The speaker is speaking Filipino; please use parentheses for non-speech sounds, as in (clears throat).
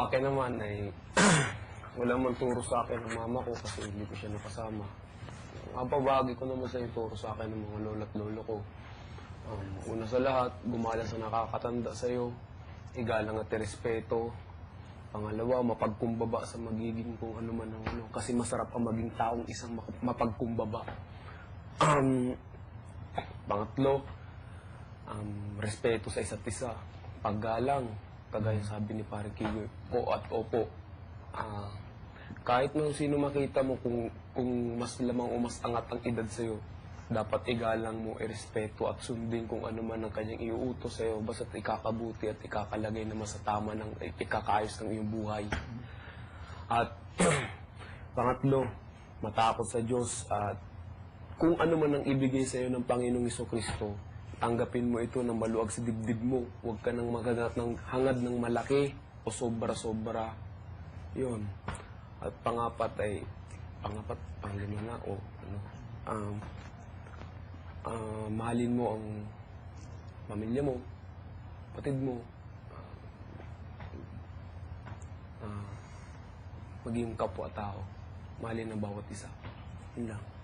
sa akin naman ay (clears throat) wala man turo sa akin ng mama ko kasi hindi ko siya nakasama. Ang pabagi ko naman sa yung turo sa akin ng mga lola at lolo ko. Um, una sa lahat, gumala sa nakakatanda sa'yo, igalang at respeto. Pangalawa, mapagkumbaba sa magiging kung ano man ang ano. Kasi masarap ang maging taong isang mapagkumbaba. Um, pangatlo, um, respeto sa isa't isa. Paggalang, kagaya sabi ni Pare Kigo, po at opo. Ah, kahit nung sino makita mo kung, kung mas lamang o mas angat ang edad sa'yo, dapat igalang mo, irespeto at sundin kung ano man ang kanyang iuutos sa'yo, basta't ikakabuti at ikakalagay naman sa tama ng ikakaayos ng iyong buhay. At (clears throat) pangatlo, matakot sa Diyos at kung ano man ang ibigay sa iyo ng Panginoong Iso Kristo, tanggapin mo ito ng maluwag sa dibdib mo. Huwag ka nang maghanap ng hangad ng malaki o sobra-sobra. Yun. At pangapat ay, pangapat, panglima na, o ano, um, ah, mahalin mo ang pamilya mo, patid mo, ah, maging kapwa-tao. Mahalin ang bawat isa. Yun lang.